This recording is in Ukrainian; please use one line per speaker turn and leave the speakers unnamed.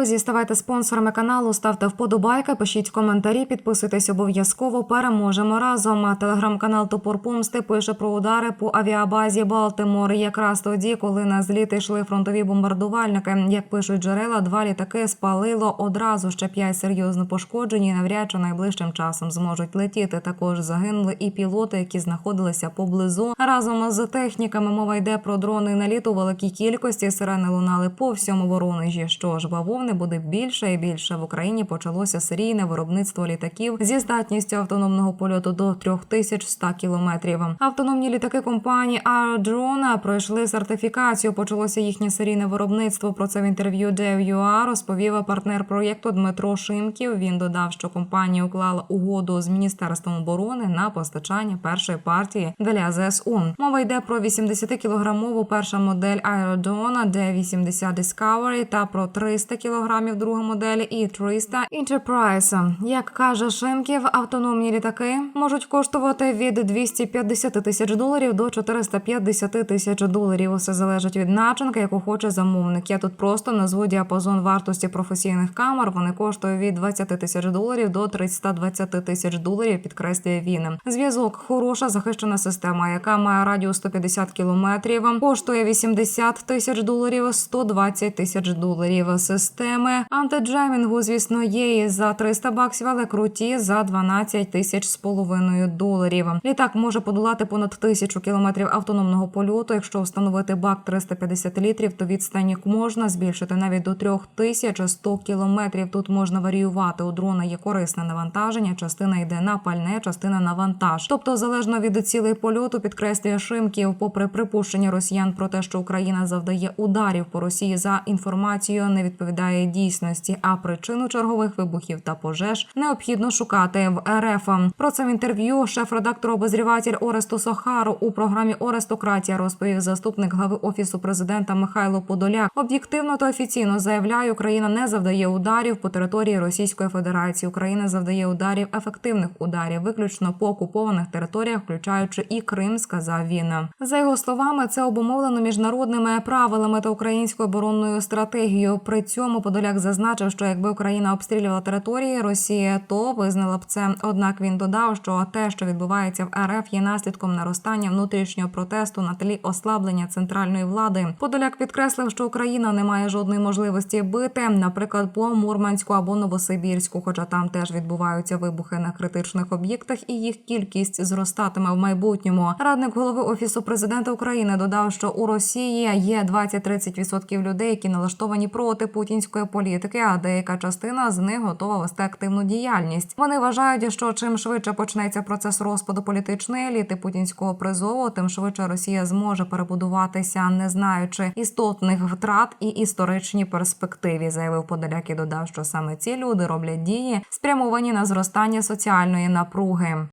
Друзі, ставайте спонсорами каналу, ставте вподобайки, пишіть коментарі, підписуйтесь обов'язково. Переможемо разом. Телеграм-канал Топор Помсти пише про удари по авіабазі Балтимор. Якраз тоді, коли на зліт йшли фронтові бомбардувальники. Як пишуть джерела, два літаки спалило одразу. Ще п'ять серйозно пошкоджені. і Навряд чи найближчим часом зможуть летіти. Також загинули і пілоти, які знаходилися поблизу. Разом з техніками мова йде про дрони наліт у великій кількості. Сирени лунали по всьому воронежі. Що ж, бавовни буде більше і більше. В Україні почалося серійне виробництво літаків зі здатністю автономного польоту до 3100 кілометрів. Автономні літаки компанії Aerodrone пройшли сертифікацію. Почалося їхнє серійне виробництво. Про це в інтерв'ю DevUA розповів партнер проєкту Дмитро Шимків. Він додав, що компанія уклала угоду з міністерством оборони на постачання першої партії для ЗСУ. Мова йде про 80-кілограмову перша модель Aerodrone D80 Discovery та про 300 кілограмів друга модель і 300 Enterprise. Як каже Шимків, автономні літаки можуть коштувати від 250 тисяч доларів до 450 тисяч доларів. Усе залежить від начинки, яку хоче замовник. Я тут просто назву діапазон вартості професійних камер. Вони коштують від 20 тисяч доларів до 320 тисяч доларів. Підкреслює він. Зв'язок хороша захищена система, яка має радіус 150 кілометрів. Коштує 80 тисяч доларів, 120 тисяч доларів. Системи антиджемінгу, звісно, є і за 300 баксів, але круті за 12 тисяч з половиною доларів. Літак може подолати понад тисячу кілометрів автономного польоту. Якщо встановити бак 350 літрів, то відстань можна збільшити навіть до 3100 кілометрів. Тут можна варіювати. У дрона є корисне навантаження. Частина йде на пальне, частина на вантаж. Тобто, залежно від цілей польоту, підкреслює Шимків, попри припущення росіян про те, що Україна завдає ударів по Росії за інформацією, не відповідає дійсності. А причину чергових вибухів та пожеж необхідно шукати в РФ. Про це в інтерв'ю шеф-редактор обозріватель Оресту Сохару у програмі Орестократія розповів заступник глави офісу президента Михайло Подоляк. Об'єктивно та офіційно заявляє, Україна не завдає ударів по території Російської Федерації. Україна завдає ударів ефективних ударів, виключно по окупованих територіях, включаючи і Крим, сказав він. За його словами, це обумовлено міжнародними правилами та українською оборонною стратегією. При цьому Подоляк зазначив, що якби Україна обстрілювала території Росії, то визнала б це. Однак він додав, що те, що відбувається в РФ, є наслідком наростання внутрішнього протесту на тлі ослаблення центральної влади. Подоляк підкреслив, що Україна не має жодної можливості бити, наприклад, по Мурманську або Новосибірську, хоча там теж відбуваються вибухи на критичних об'єктах, і їх кількість зростатиме в майбутньому. Радник голови офісу президента України додав, що у Росії є 20-30% людей, які налаштовані проти путінської політики, а деяка частина з них готова вести активну діяльність. Вони вважають, що чим швидше почнеться процес розпаду політичної еліти путінського призову, тим швидше Росія зможе перебудуватися, не знаючи істотних втрат і історичні перспективі, заявив Подоляк і додав, що саме ці люди роблять дії, спрямовані на зростання соціальної напруги.